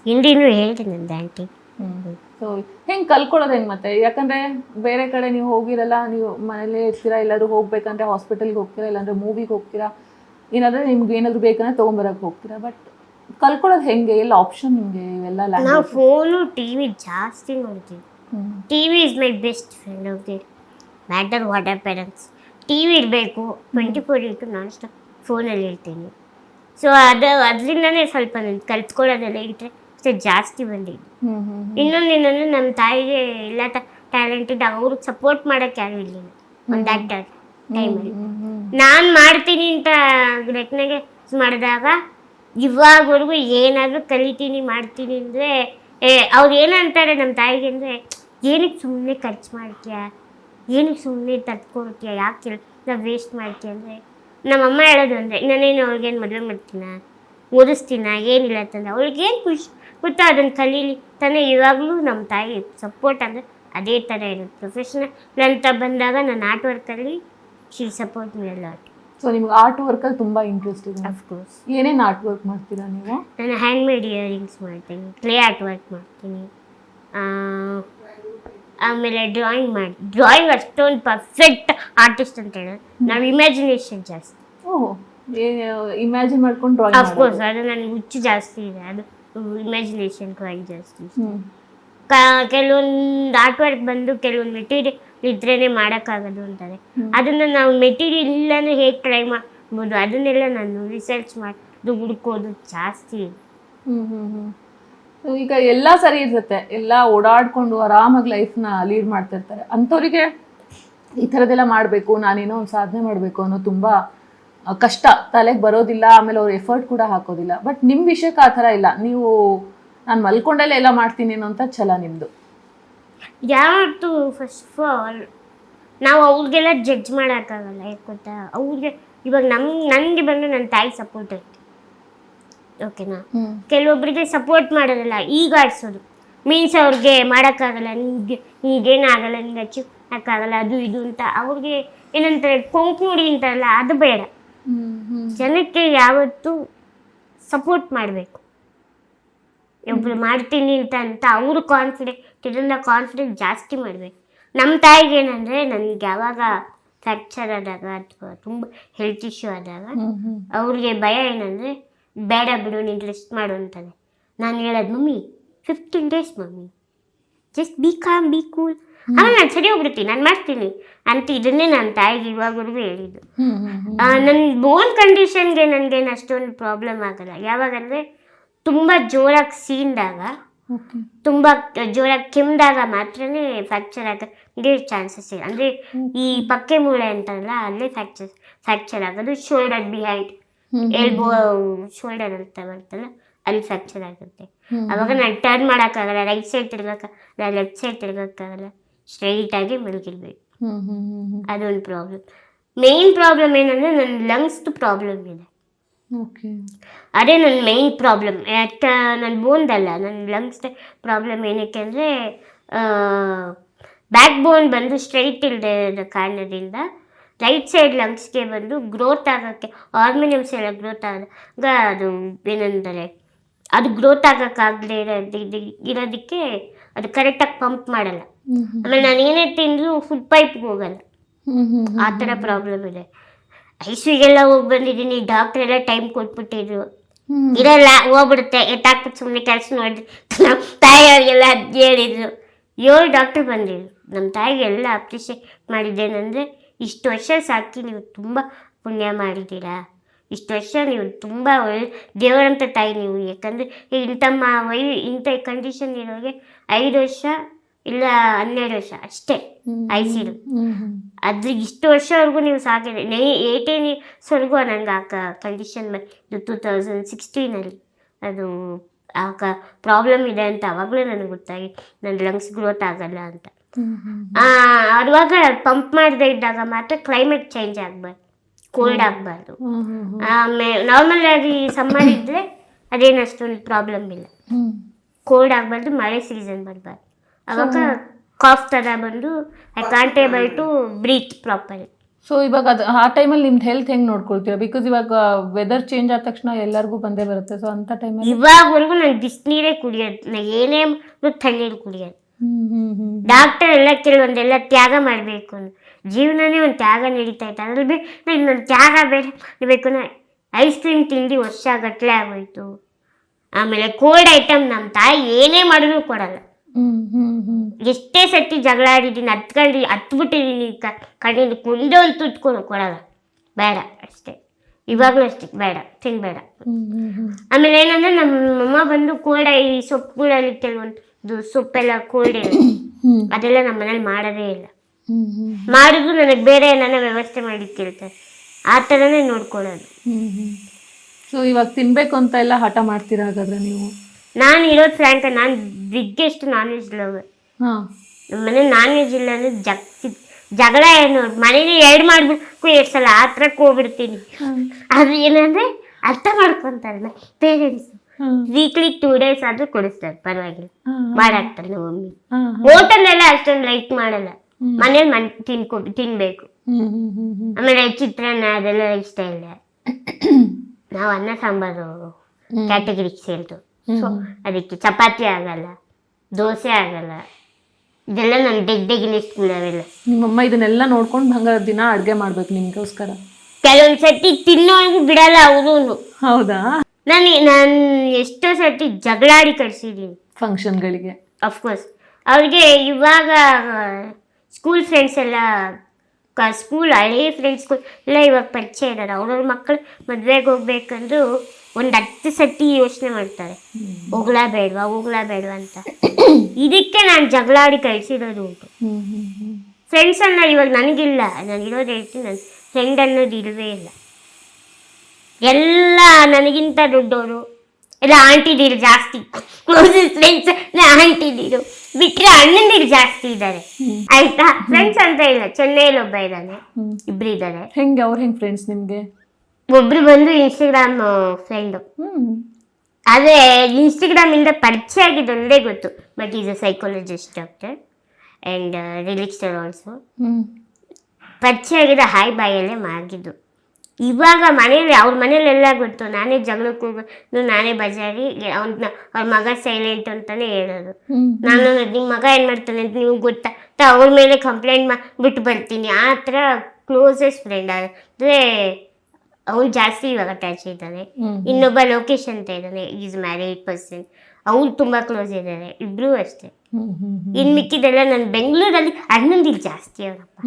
ಹಿಂದಿನೂ ಹೇಳ್ತೀನಿ ನಂದು ಆಂಟಿ. ಸೊ ಹೆಂಗ್ ಕಲ್ಕೊಳ್ಳೋದು ಹೆಂಗ್ ಮತ್ತೆ? ಯಾಕಂದ್ರೆ ಬೇರೆ ಕಡೆ ನೀವು ಹೋಗಿರಲ್ಲ ನೀವು ಮನೇಲಿ ಇರ್ತೀರಾ ಎಲ್ಲಾದ್ರೂ ಹೋಗ್ಬೇಕಂದ್ರೆ ಹಾಸ್ಪಿಟಲ್ಗೆ ಹೋಗ್ತೀರಾ ಇಲ್ಲಾಂದ್ರೆ ಮೂವಿಗೆ ಹೋಗ್ತೀರಾ? ಏನಾದ್ರೆ ನಿಮ್ಗೆ ಏನಾದ್ರು ಬೇಕಂದ್ರೆ ತಗೊಂಬರಕ್ ಹೋಗ್ತೀರಾ? ಬಟ್ ಕಲ್ಕೊಳ್ಳೋದು ಹೆಂಗೆ? ಎಲ್ಲ ಆಪ್ಷನ್ ಹಿಂಗೆ ಇವೆಲ್ಲ ನಾವು ಫೋನು ಟಿ ವಿ ಜಾಸ್ತಿ ನೋಡ್ತೀವಿ. T V is my best friend okay matter what are parents T V ಇರಬೇಕು. Twenty four into non stop ಫೋನಲ್ಲಿ ಇರ್ತೀನಿ. ಸೊ ಅದು ಅದರಿಂದನೇ ಸ್ವಲ್ಪ ನಾನು ಕಲ್ತ್ಕೊಳ್ಳೋದೆಲ್ಲ ಇಟ್ಟರೆ ಅಷ್ಟೇ ಜಾಸ್ತಿ ಬಂದಿದ್ದು. ಹ್ಮ್ ಹ್ಮ್ ಇನ್ನೊಂದು ಏನಂದ್ರೆ ನಮ್ಮ ತಾಯಿಗೆ ಎಲ್ಲ ಟ್ಯಾಲೆಂಟೆಡ್ ಅವ್ರಿಗೆ ಸಪೋರ್ಟ್ ಮಾಡಕ್ ಯಾರು ಇರಲಿಲ್ಲ ಒಂದು ಟೈಮಲ್ಲಿ ನಾನು ಮಾಡ್ತೀನಿ ಅಂತ ಘಟನೆಗೆ ಮಾಡಿದಾಗ ಇವಾಗವರೆಗೂ ಏನಾದರೂ ಕಲಿತೀನಿ ಮಾಡ್ತೀನಿ ಅಂದರೆ ಅವ್ರು ಏನಂತಾರೆ ನಮ್ಮ ತಾಯಿಗೆ ಅಂದರೆ ಏನಕ್ಕೆ ಸುಮ್ಮನೆ ಖರ್ಚು ಮಾಡ್ತೀಯ? ಏನಕ್ಕೆ ಸುಮ್ಮನೆ ತತ್ಕೊಡ್ತೀಯ ಯಾಕೆ ನಾವು ವೇಸ್ಟ್ ಮಾಡ್ತೀಯ ಅಂದರೆ ನಮ್ಮಮ್ಮ ಹೇಳೋದು ಅಂದರೆ ನಾನೇನು ಅವ್ರಿಗೇನು ಮದುವೆ ಮಾಡ್ತೀನ? ಓದಿಸ್ತೀನ? ಏನಿಲ್ಲ ಅಂತಂದ್ರೆ ಅವ್ರಿಗೇನು ಖುಷಿ? ಗೊತ್ತಾ ಅದನ್ನು ಕಲೀಲಿ ತಾನೇ ಇವಾಗಲೂ ನಮ್ಮ ತಾಯಿ ಸಪೋರ್ಟ್ ಅಂದರೆ ಅದೇ ಥರ ಇರುತ್ತೆ. ಪ್ರೊಫೆಷನಲ್ ನಂತ ಬಂದಾಗ ನನ್ನ art ವರ್ಕಲ್ಲಿ she support me lot so ನಿಮ್ಗೆ ಆರ್ಟ್ ವರ್ಕಲ್ಲಿ ತುಂಬ ಇಂಟ್ರೆಸ್ಟ್ ಇದೆ. ಅಫ್ಕೋರ್ಸ್ ಏನೇನು ಆರ್ಟ್ ವರ್ಕ್ ಮಾಡ್ತೀರಾ ನೀವು? ನಾನು ಹ್ಯಾಂಡ್ ಮೇಡ್ ಇಯರಿಂಗ್ಸ್ ಮಾಡ್ತೀನಿ ಕ್ಲೇ ಆರ್ಟ್ ವರ್ಕ್ ಮಾಡ್ತೀನಿ ಆಮೇಲೆ ಡ್ರಾಯಿಂಗ್ ಮಾಡಿ ಡ್ರಾಯಿಂಗ್ ಅಷ್ಟೊಂದು ಪರ್ಫೆಕ್ಟ್ ಆರ್ಟಿಸ್ಟ್ ಅಂತ ಹೇಳೋದು ನಾವು ಇಮ್ಯಾಜಿನೇಷನ್ ಜಾಸ್ತಿ. ಓಹ್ ಇಮ್ಯಾಜಿನ್ ಮಾಡ್ಕೊಂಡು ಡ್ರಾಯಿಂಗ್ ಅಫ್ಕೋರ್ಸ್ ಅದು ನನಗೆ ಹುಚ್ಚು ಜಾಸ್ತಿ ಇದೆ. ಅದು ಇಮ್ಯಾಜಿನೇಷನ್ ಕ್ರೈ ಜಾಸ್ತಿ ಕೆಲವೊಂದು ಆರ್ಟ್ ವರ್ಕ್ ಬಂದು ಕೆಲವೊಂದು ಮೆಟೀರಿಯಲ್ ಇದ್ರೇ ಮಾಡೋಕ್ಕಾಗೋದು ಅಂತಾರೆ. ಅದನ್ನು ನಾವು ಮೆಟೀರಿಯಲ್ ಇಲ್ಲನೇ ಹೇಗೆ ಟ್ರೈ ಮಾಡ್ಬೋದು? ಅದನ್ನೆಲ್ಲ ನಾನು ರಿಸರ್ಚ್ ಮಾಡಿ ಹುಡುಕೋದು ಜಾಸ್ತಿ. ಈಗ ಎಲ್ಲ ಸರಿ ಇರುತ್ತೆ. ಎಲ್ಲ ಓಡಾಡ್ಕೊಂಡು ಆರಾಮಾಗಿ ಲೈಫ್ನ ಲೀಡ್ ಮಾಡ್ತಿರ್ತಾರೆ. ಅಂಥವ್ರಿಗೆ ಈ ಥರದ್ದೆಲ್ಲ ಮಾಡಬೇಕು ನಾನೇನೋ ಒಂದು ಸಾಧನೆ ಮಾಡಬೇಕು ಅನ್ನೋ ತುಂಬ ಕಷ್ಟ ತಲೆಗೆ ಬರೋದಿಲ್ಲ ಆಮೇಲೆ ಅವ್ರು ಎಫರ್ಟ್ ಕೂಡ ಹಾಕೋದಿಲ್ಲ. ಬಟ್ ನಿಮ್ಮ ವಿಷಯಕ್ಕೆ ಆ ಥರ ಇಲ್ಲ. ನೀವು ನಾನು ಮಲ್ಕೊಂಡಲ್ಲೇ ಎಲ್ಲ ಮಾಡ್ತೀನಿ ಅಂತ ಛಲ ನಿಮ್ಮದು ಯಾವತ್ತು ಫಸ್ಟ್ ಆಫ್ ಆಲ್ ನಾವು ಅವ್ರಿಗೆಲ್ಲ ಜಡ್ಜ್ ಮಾಡೋಕ್ಕಾಗಲ್ಲ ಯಾಕೆ ಗೊತ್ತಾ? ಅವ್ರಿಗೆ ಇವಾಗ ನಮ್ಮ ನನಗೆ ಬಂದು ನನ್ನ ತಾಯಿ ಸಪೋರ್ಟ್ ಐತೆ. ಓಕೆನಾ ಕೆಲವೊಬ್ಬರಿಗೆ ಸಪೋರ್ಟ್ ಮಾಡೋದಲ್ಲ ಈಗ ಆಡಿಸೋದು. ಮೀನ್ಸ್ ಅವ್ರಿಗೆ ಮಾಡೋಕ್ಕಾಗಲ್ಲ ನಿಮಗೆ ನಿಗೇನಾಗಲ್ಲ ನಿಂಗೆ ಅಚೀವ್ ಮಾಡೋಕ್ಕಾಗಲ್ಲ ಅದು ಇದು ಅಂತ. ಅವ್ರಿಗೆ ಏನಂತಾರೆ ಕೊಂಕು ನುಡಿ ಅಂತಾರಲ್ಲ ಅದು ಬೇಡ. ಜನಕ್ಕೆ ಯಾವತ್ತು ಸಪೋರ್ಟ್ ಮಾಡಬೇಕು. ಒಬ್ರು ಮಾಡ್ತೀನಿ ಅಂತ ಅಂತ ಅವರು ಕಾನ್ಫಿಡೆಂಟ್ ಇದರಿಂದ ಕಾನ್ಫಿಡೆಂಟ್ ಜಾಸ್ತಿ ಮಾಡಬೇಕು. ನಮ್ಮ ತಾಯಿಗೆ ಏನಂದ್ರೆ ನನಗೆ ಯಾವಾಗ ಫ್ರ್ಯಾಕ್ಚರ್ ಆದಾಗ ಅಥವಾ ತುಂಬ ಹೆಲ್ತ್ ಇಶ್ಯೂ ಆದಾಗ ಅವ್ರಿಗೆ ಭಯ ಏನಂದ್ರೆ ಬೇಡ ಬಿಡು ನಿನ್ ರೆಸ್ಟ್ ಮಾಡು ಅಂತಾನೆ ನಾನು ಹೇಳೋದು mummy fifteen days mummy. Just be calm be cool ಆಮೇಲೆ ನಾನು ಸರಿ ಹೋಗ್ಬಿಡ್ತೀನಿ. ನಾನು ಮಾಡ್ತೀನಿ. ಅಂತ ಇದನ್ನೇ ನನ್ನ ತಾಯಿಗೆ ಇವಾಗವರೆಗೂ ಹೇಳಿದ್ದು. ನನ್ನ ಬೋನ್ ಕಂಡೀಷನ್ಗೆ ನನಗೇನು ಅಷ್ಟೊಂದು ಪ್ರಾಬ್ಲಮ್ ಆಗಲ್ಲ. ಯಾವಾಗಂದರೆ ತುಂಬ ಜೋರಾಗಿ ಸೀನ್ದಾಗ ಓಕೆ ತುಂಬ ಜೋರಾಗಿ ಕೆಮ್ಮಿದಾಗ ಮಾತ್ರನೇ ಫ್ರ್ಯಾಕ್ಚರ್ ಆಗೋಕ್ಕೆ ಚಾನ್ಸಸ್ ಇದೆ. ಅಂದರೆ ಈ ಪಕ್ಕೆ ಮೂಳೆ ಅಂತಲ್ಲ ಅಲ್ಲೇ ಫ್ರ್ಯಾಕ್ಚರ್ ಫ್ರ್ಯಾಕ್ಚರ್ ಆಗೋದು. ಶೋಲ್ಡರ್ ಬಿಹೈಂಡ್ ಎಲ್ಬೋ ಶೋಲ್ಡರ್ ಅಂತ ಬರ್ತಲ್ಲ ಅಲ್ಲಿ ಫ್ರ್ಯಾಕ್ಚರ್ ಆಗುತ್ತೆ. ಅವಾಗ ನಾನು ಟರ್ನ್ ಮಾಡೋಕ್ಕಾಗಲ್ಲ. ರೈಟ್ ಸೈಡ್ ತಿರ್ಗೋಕ್ಕಾಗಲ್ಲ ಲೆಫ್ಟ್ ಸೈಡ್ ತಿರ್ಗೋಕ್ಕಾಗಲ್ಲ ಸ್ಟ್ರೈಟಾಗಿ ಮಲಗಿರ್ಬೇಕು ಅದೊಂದು ಪ್ರಾಬ್ಲಮ್ ಮೇನ್ ಪ್ರಾಬ್ಲಮ್ ಏನಂದರೆ ನನ್ನ ಲಂಗ್ಸ್ದು ಪ್ರಾಬ್ಲಮ್ ಇದೆ. ಓಕೆ ಅದೇ ನನ್ನ ಮೇನ್ ಪ್ರಾಬ್ಲಮ್ ಯಾಕೆ ನನ್ನ ಬೋನ್ದಲ್ಲ ನನ್ನ ಲಂಗ್ಸ್ ಪ್ರಾಬ್ಲಮ್ ಏನಕ್ಕೆ ಅಂದರೆ ಬ್ಯಾಕ್ ಬೋನ್ ಬಂದು ಸ್ಟ್ರೈಟ್ ಇಲ್ಲದೆ ಇರೋ ಕಾರಣದಿಂದ ರೈಟ್ ಸೈಡ್ ಲಂಗ್ಸ್ಗೆ ಬಂದು ಗ್ರೋತ್ ಆಗೋಕ್ಕೆ ಆರ್ಮಿನಿಯಮ್ಸ್ ಎಲ್ಲ ಗ್ರೋತ್ ಆದಾಗ ಅದು ಏನಂತಾರೆ ಅದು ಗ್ರೋತ್ ಆಗಕ್ಕಾಗದೆ ಇರೋದಕ್ಕೆ ಅದು ಕರೆಕ್ಟಾಗಿ ಪಂಪ್ ಮಾಡಲ್ಲ. ಆಮೇಲೆ ನಾನು ಏನೇ ತಿಂದ್ರು ಫುಡ್ ಪೈಪ್ಗೆ ಹೋಗಲ್ಲ. ಆ ತರ ಪ್ರಾಬ್ಲಮ್ ಇದೆ. ಐಸಿಗೆಲ್ಲ ಹೋಗಿ ಬಂದಿದ್ದೀನಿ ಡಾಕ್ಟರ್ ಎಲ್ಲ ಟೈಮ್ ಕೊಟ್ಬಿಟ್ಟಿದ್ರು. ಇರಲ್ಲ ಹೋಗ್ಬಿಡುತ್ತೆ ಎತ್ತಾಕ್ಬಿಟ್ಟು ಸುಮ್ಮನೆ ಕೆಲಸ ಮಾಡಿದ್ರು ನಮ್ಮ ತಾಯಿಯವ್ರಿಗೆಲ್ಲ ಅದು ಹೇಳಿದ್ರು. ಏಳು ಡಾಕ್ಟರ್ ಬಂದಿದ್ರು. ನಮ್ಮ ತಾಯಿಗೆಲ್ಲ ಅಪ್ರಿಷಿಯೇಟ್ ಮಾಡಿದ್ದೇನೆಂದರೆ ಇಷ್ಟು ವರ್ಷ ಸಾಕಿ ನೀವು ತುಂಬ ಪುಣ್ಯ ಮಾಡಿದ್ದೀರಾ. ಇಷ್ಟು ವರ್ಷ ನೀವು ತುಂಬ ದೇವರಂತ ತಾಯಿ ನೀವು. ಯಾಕಂದರೆ ಇಂಥ ಮಾ ವೈ ಇಂಥ ಕಂಡೀಷನ್ ಇರೋರಿಗೆ ಐದು ವರ್ಷ ಇಲ್ಲ ಹನ್ನೆರಡು ವರ್ಷ ಅಷ್ಟೇ ಐಸಿಡು ಅದ್ರ ಇಷ್ಟು ವರ್ಷವರೆಗೂ ನೀವು ಸಾಕಿದ್ರೆ ನೈ ಏಯ್ಟೀನ್ ಇಯರ್ಸ್ವರೆಗೂ ನನಗೆ ಆ ಕಂಡೀಷನ್ ಬಂದು ಟೂ ತೌಸಂಡ್ ಸಿಕ್ಸ್ಟೀನಲ್ಲಿ ಅದು ಆ ಕ ಪ್ರಾಬ್ಲಮ್ ಇದೆ ಅಂತ ಅವಾಗಲೇ ನನಗೆ ಗೊತ್ತಾಗಿ. ನನ್ನ ಲಂಗ್ಸ್ ಗ್ರೋತ್ ಆಗಲ್ಲ ಅಂತ. ಅವಾಗ ಪಂಪ್ ಮಾಡದೇ ಇದ್ದಾಗ ಮಾತ್ರ ಕ್ಲೈಮೇಟ್ ಚೇಂಜ್ ಆಗಬಾರ್ದು. ಕೋಲ್ಡ್ ಆಗಬಾರ್ದು. ಆಮೇಲೆ ನಾರ್ಮಲ್ ಆಗಿ ಸಮ್ಮರ್ ಇದ್ದರೆ ಅದೇನು ಅಷ್ಟೊಂದು ಪ್ರಾಬ್ಲಮ್ ಇಲ್ಲ. ಕೋಲ್ಡ್ ಆಗಬಾರ್ದು ಮಳೆ ಸೀಸನ್ ಬರಬಾರ್ದು. ಅವಾಗ ಕಾಫ್ ಥರ ಬಂದು I can't able to breathe properly so ಇವಾಗ ಅದು ಆ ಟೈಮಲ್ಲಿ ನಿಮ್ದು ಹೆಲ್ತ್ ಹೆಂಗ್ ನೋಡ್ಕೊಳ್ತೀರಾ? ಬಿಕಾಸ್ ಇವಾಗ ವೆದರ್ ಚೇಂಜ್ ಆದ ತಕ್ಷಣ ಎಲ್ಲರಿಗೂ ಬಂದೇ ಬರುತ್ತೆ. ಸೊ ಅಂತ ಟೈಮಲ್ಲಿ ಇವಾಗವರೆಗೂ ನಾನು ಬಿಸಿನೀರೇ ಕುಡಿಯೋದು ನಾ ಏನೇ ತಣ್ಣೀರು ಕುಡಿಯೋದು. ಡಾಕ್ಟರ್ ಎಲ್ಲ ಕೆಲವೊಂದೆಲ್ಲ ತ್ಯಾಗ ಮಾಡಬೇಕು ಜೀವನನೇ ಒಂದು ತ್ಯಾಗ ನಡೀತಾ ಇತ್ತು. ಅದ್ರಲ್ಲಿ ಬಿ ನಾನು ಇನ್ನೊಂದು ತ್ಯಾಗ ಬೇರೆ ಮಾಡಬೇಕು ನಾ ಐಸ್ ಕ್ರೀಮ್ ತಿಂದು ವರ್ಷ ಗಟ್ಟಲೆ ಆಗೋಯ್ತು. ಆಮೇಲೆ ಕೋಲ್ಡ್ ಐಟಮ್ ನಮ್ಮ ತಾಯಿ ಏನೇ ಮಾಡಿದ್ರು ಕೊಡಲ್ಲ. ಎಷ್ಟೇ ಸತಿ ಜಗಳ ಆಡಿದ್ದೀನಿ ಹತ್ಕೊಂಡು ಹತ್ಬಿಟ್ಟಿದ್ದೀನಿ ಕಣ್ಣಿಂದ ಅಂತ ತುತ್ಕೊಂಡು ಕೊಡಲ್ಲ. ಬೇಡ ಅಷ್ಟೇ. ಇವಾಗಲೂ ಅಷ್ಟೇ ಬೇಡ ತಿನ್ಬೇಡ. ಆಮೇಲೆ ಏನಂದ್ರೆ ನಮ್ಮ ಅಮ್ಮ ಬಂದು ಕೋಲ್ಡ್ ಈ ಸೊಪ್ಪುಗಳಲ್ಲಿ ಕೆಲವೊಂದು ಸೊಪ್ಪೆಲ್ಲ ಕೋಲ್ಡ್ ಅದೆಲ್ಲ ನಮ್ಮ ಮನೇಲಿ ಮಾಡೋದೇ ಇಲ್ಲ. ಮಾಡಿದ್ರು ನನಗೆ ಬೇರೆ ಏನಾನ ವ್ಯವಸ್ಥೆ ಮಾಡಿ ಕೇಳ್ತಾರೆ. ಆ ಥರನೇ ನೋಡ್ಕೊಳ್ಳೋದು. ಸೊ ಇವಾಗ ತಿನ್ಬೇಕು ಅಂತ ಎಲ್ಲ ಹಠ ಮಾಡ್ತೀರಾ ಹಾಗಾದ್ರೆ ನೀವು? ನಾನು ಇರೋ ಫ್ರ್ಯಾಂಕ ನಾನು ಬಿಗ್ಗೆಸ್ಟ್ ನಾನ್ ವೆಜ್ ಲವರ್ ಹಾ. ನಮ್ಮ ಮನೆ ನಾನ್ ವೆಜ್ ಇಲ್ಲ ಅಂದ್ರೆ ಜಗ್ ಜಗಳ ಏನು ಮನೇಲಿ ಎರಡು ಮಾಡ್ಬಿಟ್ಟು ಎರಡು ಸಲ ಆ ಥರಕ್ಕೆ ಹೋಗ್ಬಿಡ್ತೀನಿ ಅದು ಏನಂದ್ರೆ ಅರ್ಥ ಮಾಡ್ಕೊಂತಾರೆ ಪೇರೆಂಟ್ಸ್ ವೀಕ್ಲಿ ಟೂ ಡೇಸ್ ಆದ್ರೂ ಕೊಡಿಸ್ತಾರೆ ಪರವಾಗಿಲ್ಲ. ಮಾಡಾಕ್ತಾರೆ ನಮ್ಮ ಮಮ್ಮಿ. ಹೋಟೆಲ್ ಎಲ್ಲ ಅಷ್ಟೊಂದು ಲೈಕ್ ಮಾಡಲ್ಲ. ಮನೇಲಿ ಮನ್ ತಿನ್ಕೊ ತಿನ್ಬೇಕು. ಆಮೇಲೆ ಚಿತ್ರಾನ್ನ ಅದೆಲ್ಲ ಇಷ್ಟ ಇಲ್ಲ. ನಾವು ಅನ್ನ ಸಾಂಬಾರು ಕ್ಯಾಟಗರಿಗೆ ಸೇರಿತು ಸೊ ಅದಕ್ಕೆ ಚಪಾತಿ ಆಗಲ್ಲ ದೋಸೆ ಆಗಲ್ಲ. ಇದೆಲ್ಲ ನನ್ನ ಡೆಗ್ ಡೆಗಿನ ಸ್ಕೂಲವೆಲ್ಲ ನಿಮ್ಮಮ್ಮ ಇದನ್ನೆಲ್ಲ ನೋಡ್ಕೊಂಡು ಹಂಗಾರೆ ದಿನ ಅಡ್ಗೆ ಮಾಡ್ಬೇಕು ನಿಮ್ಗೋಸ್ಕರ. ಕೆಲವೊಂದ್ ಸತಿ ತಿನ್ನೋರ್ಗು ಬಿಡಲ್ಲ ಅವರು ಹೌದಾ? ನಾನು ನಾನು ಎಷ್ಟೋ ಸತಿ ಜಗಳಾಡಿ ಕಳ್ಸಿದ್ದೀನಿ. ಫಂಕ್ಷನ್ಗಳಿಗೆ ಅಫ್ಕೋರ್ಸ್ ಅವ್ರಿಗೆ ಇವಾಗ ಸ್ಕೂಲ್ ಫ್ರೆಂಡ್ಸ್ ಎಲ್ಲ ಸ್ಕೂಲ್ ಹಳೇ ಫ್ರೆಂಡ್ಸ್ ಎಲ್ಲ ಇವಾಗ ಪರಿಚಯ ಇದ್ದಾರೆ. ಅವ್ರವ್ರ ಮಕ್ಕಳು ಮದುವೆಗೆ ಹೋಗ್ಬೇಕಂದ್ರು ಒಂದು ಹತ್ತು ಸತಿ ಯೋಚನೆ ಮಾಡ್ತಾರೆ. ಹೋಗ್ಲಾ ಬೇಡವಾ ಹೋಗ್ಲಾ ಬೇಡವಾ ಅಂತ. ಇದಕ್ಕೆ ನಾನು ಜಗಳಾಡಿ ಕಳಿಸಿರೋದು ಉಂಟು. ಫ್ರೆಂಡ್ಸ್ ಅನ್ನ ಇವಾಗ ನನಗಿಲ್ಲ. ನಾನು ಇರೋದು ಹೇಳ್ತೀನಿ. ನನ್ನ ಫ್ರೆಂಡ್ ಅನ್ನೋದು ಇಲ್ಲವೇ ಇಲ್ಲ. ಎಲ್ಲ ನನಗಿಂತ ದೊಡ್ಡವರು ಎಲ್ಲ ಆಂಟಿದೀರು ಜಾಸ್ತಿ ಕ್ಲೋಸೆಸ್ಟ್ ಫ್ರೆಂಡ್ಸ್ ಆಂಟಿದೀರು ಬಿಟ್ಟರೆ ಅಣ್ಣಂದಿರು ಜಾಸ್ತಿ ಇದ್ದಾರೆ ಆಯ್ತಾ ಫ್ರೆಂಡ್ಸ್ ಅಂತ ಇಲ್ಲ ಚೆನ್ನೈಯಲ್ಲಿ ಒಬ್ಬ ಇದ್ದಾನೆ ಇಬ್ರು ಇದ್ದಾರೆ ಹೆಂಗೆ ಅವ್ರು ಹೆಂಗ್ ಫ್ರೆಂಡ್ಸ್ ನಿಮಗೆ ಒಬ್ರು ಬಂದು ಇನ್ಸ್ಟಾಗ್ರಾಮ್ ಫ್ರೆಂಡು ಆದರೆ ಇನ್ಸ್ಟಾಗ್ರಾಮ್ ಇಂದ ಪರಿಚಯ ಆಗಿದ್ದು ಒಂದೇ ಗೊತ್ತು but is a psychologist doctor and ರಿಲಿಕ್ಸ್ಟರ್ also ಪರಿಚಯ ಆಗಿದ್ದ ಹಾಯ್ ಬಾಯಲ್ಲೇ ಮಾಡಿದ್ದು ಇವಾಗ ಮನೇಲಿ ಅವ್ರ ಎಲ್ಲ ಗೊತ್ತು. ನಾನೇ ಜಗಳಕ್ಕೆ ಹೋಗೋದು ನಾನೇ ಬಜಾರಿ ಅವ್ನ ಅವ್ರ ಮಗ ಸೈಲೆಂಟ್ ಅಂತಾನೆ ಹೇಳೋದು. ನಾನು ನಿಮ್ಮ ಮಗ ಏನು ಮಾಡ್ತಾನೆ ಅಂತ ನಿಮ್ಗೆ ಗೊತ್ತಾ? ಅವ್ರ ಮೇಲೆ ಕಂಪ್ಲೇಂಟ್ ಬಿಟ್ಟು ಬರ್ತೀನಿ. ಆ ಥರ ಕ್ಲೋಸೆಸ್ಟ್ ಫ್ರೆಂಡ್ ಅಂದ್ರೆ ಅವ್ನು ಜಾಸ್ತಿ ಇವಾಗ ಅಟ್ಯಾಚ್ ಇದ್ದಾನೆ. ಇನ್ನೊಬ್ಬ ಲೋಕೇಶ್ ಅಂತ ಇದ್ದಾನೆ. ಈಸ್ ಮ್ಯಾರಿಡ್ ಪರ್ಸನ್ ಅವ್ನು ತುಂಬಾ ಕ್ಲೋಸ್ ಇದ್ದಾರೆ ಇಬ್ರು ಅಷ್ಟೇ. ಹ್ಮ್ ಹ್ಮ್ ಹ್ಮ್. ಮಿಕ್ಕಿದೆಲ್ಲ ನಾನು ಬೆಂಗಳೂರಲ್ಲಿ ಅಣ್ಣಂದಿರು ಜಾಸ್ತಿ ಅವರಪ್ಪ.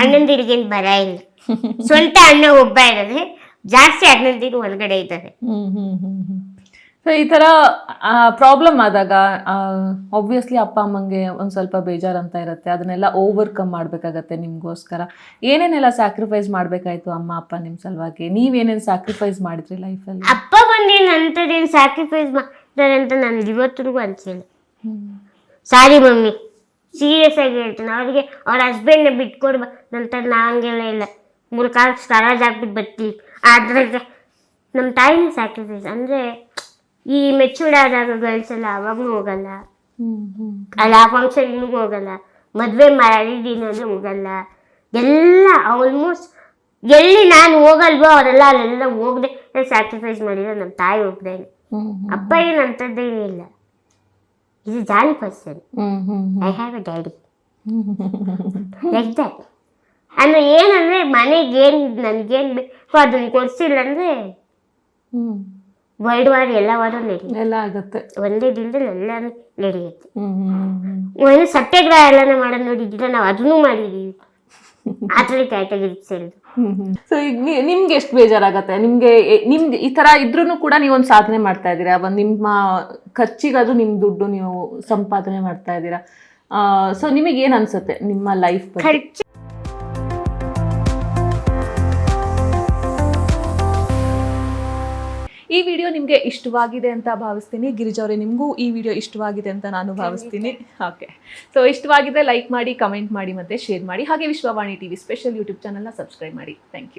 ಅಣ್ಣಂದಿರ್ಗೇನ್ ಬರ ಇಲ್ಲ. ಸ್ವಂತ ಅಣ್ಣ ಒಬ್ಬ ಇದ್ದಾನೆ ಜಾಸ್ತಿ ಅಣ್ಣಂದಿರು ಒಳಗಡೆ ಇದ್ದಾರೆ ಸೊ ಈ ತರ ಪ್ರಾಬ್ಲಮ್ ಆದಾಗ ಆಬ್ವಿಯಸ್ಲಿ ಅಪ್ಪ ಅಮ್ಮಂಗೆ ಒಂದು ಸ್ವಲ್ಪ ಬೇಜಾರು ಅಂತ ಇರುತ್ತೆ. ಅದನ್ನೆಲ್ಲ ಓವರ್ಕಮ್ ಮಾಡ್ಬೇಕಾಗತ್ತೆ ನಿಮ್ಗೋಸ್ಕರ. ಏನೇನೆಲ್ಲ ಸ್ಯಾಕ್ರಿಫೈಸ್ ಮಾಡ್ಬೇಕಾಯ್ತು ಅಮ್ಮ ಅಪ್ಪ ನಿಮ್ಮ ಸಲುವಾಗಿ? ಏನೇನ್ ಸ್ಯಾಕ್ರಿಫೈಸ್ ಮಾಡಿದ್ರಿ ಲೈಫಲ್ಲಿ ಅಪ್ಪ ಬಂದೇನು ಅಂಥದ್ದೇನು ಸ್ಯಾಕ್ರಿಫೈಸ್ ಮಾಡ್ತಾರೆ ಅಂತ ನಾನು ಇವತ್ತಿಗೂ ಅನಿಸಿಲ್ಲ. ಸಾರಿ ಮಮ್ಮಿ ಸೀರಿಯಸ್ ಆಗಿ ಹೇಳ್ತೀನಿ. ಅವ್ರಿಗೆ ಅವ್ರ ಹಸ್ಬೆಂಡ್ನ ಬಿಟ್ಕೊಡ್ಬ ನಂತರ ನಾ ಹಂಗೆಲ್ಲ ಇಲ್ಲ. ಮೂರು ಕಾಲು ಸ್ಟರಾಜ್ ಹಾಕ್ಬಿಟ್ಟು ಬರ್ತೀವಿ ಅದ್ರಾಗ ನಮ್ಮ ತಾಯಿನ ಸ್ಯಾಕ್ರಿಫೈಸ್ ಅಂದರೆ ಈ ಮೆಚೂರ್ಡ್ ಆದಾಗ ಗರ್ಲ್ಸ್ ಎಲ್ಲ ಅವಾಗೂ ಹೋಗಲ್ಲ. ಅಲ್ಲಿ ಆ ಫಂಕ್ಷನ್ ಫಂಕ್ಷನ್ಗೂ ಹೋಗಲ್ಲ. ಮದುವೆ ಮಾಡಿದ್ದೀನಂದ್ರೆ ಹೋಗಲ್ಲ. ಎಲ್ಲ ಆಲ್ಮೋಸ್ಟ್ ಎಲ್ಲಿ ನಾನು ಹೋಗಲ್ವೋ ಅವರೆಲ್ಲ ಅಲ್ಲೆಲ್ಲ ಹೋಗದೆ ಸ್ಯಾಕ್ರಿಫೈಸ್ ಮಾಡಿದ್ರೆ ನಮ್ಮ ತಾಯಿ ಹೋಗ್ದೇನೆ ಅಪ್ಪ ಏನು ಅಂಥದ್ದೇನೂ ಇಲ್ಲ ಇದು jolly person I have a daddy. like that. ಅಂದ್ರೆ ಏನಂದ್ರೆ ಮನೆಗೆ ಏನು ನನಗೇನು ಬೇಕು ಅದನ್ನ ಕೊಡ್ಸಿಲ್ಲ ಅಂದ್ರೆ ವರ್ಲ್ಡ್ ವಾರ್ ಎಲ್ಲ ವಾರ ನಡೆಯುತ್ತೆ ಎಲ್ಲ ಆಗುತ್ತೆ. ಒಂದೇ ದಿನದಲ್ಲಿ ಎಲ್ಲಾನು ನಡೆಯುತ್ತೆ ಒಂದು ಸತ್ಯಾಗ್ರಹ ಎಲ್ಲಾನು ಮಾಡೋದು ನೋಡಿದ್ರೆ ನಾವು ಅದನ್ನೂ ಮಾಡಿದೀವಿ. ಆ ಥರ ಕ್ಯಾಟಗರೀಸ್ ಸೊ ಈಗ ನಿಮ್ಗೆ ಎಷ್ಟು ಬೇಜಾರಾಗತ್ತೆ? ನಿಮ್ಗೆ ನಿಮ್ಗೆ ಈ ತರ ಇದ್ರೂ ಕೂಡ ನೀವೊಂದು ಸಾಧನೆ ಮಾಡ್ತಾ ಇದ್ದೀರಾ? ಒಂದು ನಿಮ್ಮ ಖರ್ಚಿಗಾದ್ರೂ ನಿಮ್ ದುಡ್ಡು ನೀವು ಸಂಪಾದನೆ ಮಾಡ್ತಾ ಇದ್ದೀರಾ? ಸೊ ನಿಮಗೆ ಏನ್ ಅನ್ಸುತ್ತೆ ನಿಮ್ಮ ಲೈಫ್ ಖರ್ಚು ಈ ವಿಡಿಯೋ ನಿಮಗೆ ಇಷ್ಟವಾಗಿದೆ ಅಂತ ಭಾವಿಸ್ತೀನಿ. ಗಿರಿಜವ್ರೆ ನಿಮಗೂ ಈ ವಿಡಿಯೋ ಇಷ್ಟವಾಗಿದೆ ಅಂತ ನಾನು ಭಾವಿಸ್ತೀನಿ. ಓಕೆ ಸೊ ಇಷ್ಟವಾಗಿದೆ ಲೈಕ್ ಮಾಡಿ ಕಮೆಂಟ್ ಮಾಡಿ ಮತ್ತೆ ಶೇರ್ ಮಾಡಿ. ಹಾಗೆ ವಿಶ್ವವಾಣಿ ಟಿವಿ ಸ್ಪೆಷಲ್ ಯೂಟ್ಯೂಬ್ ಚಾನಲ್ನ ಸಬ್ಸ್ಕ್ರೈಬ್ ಮಾಡಿ. Thank you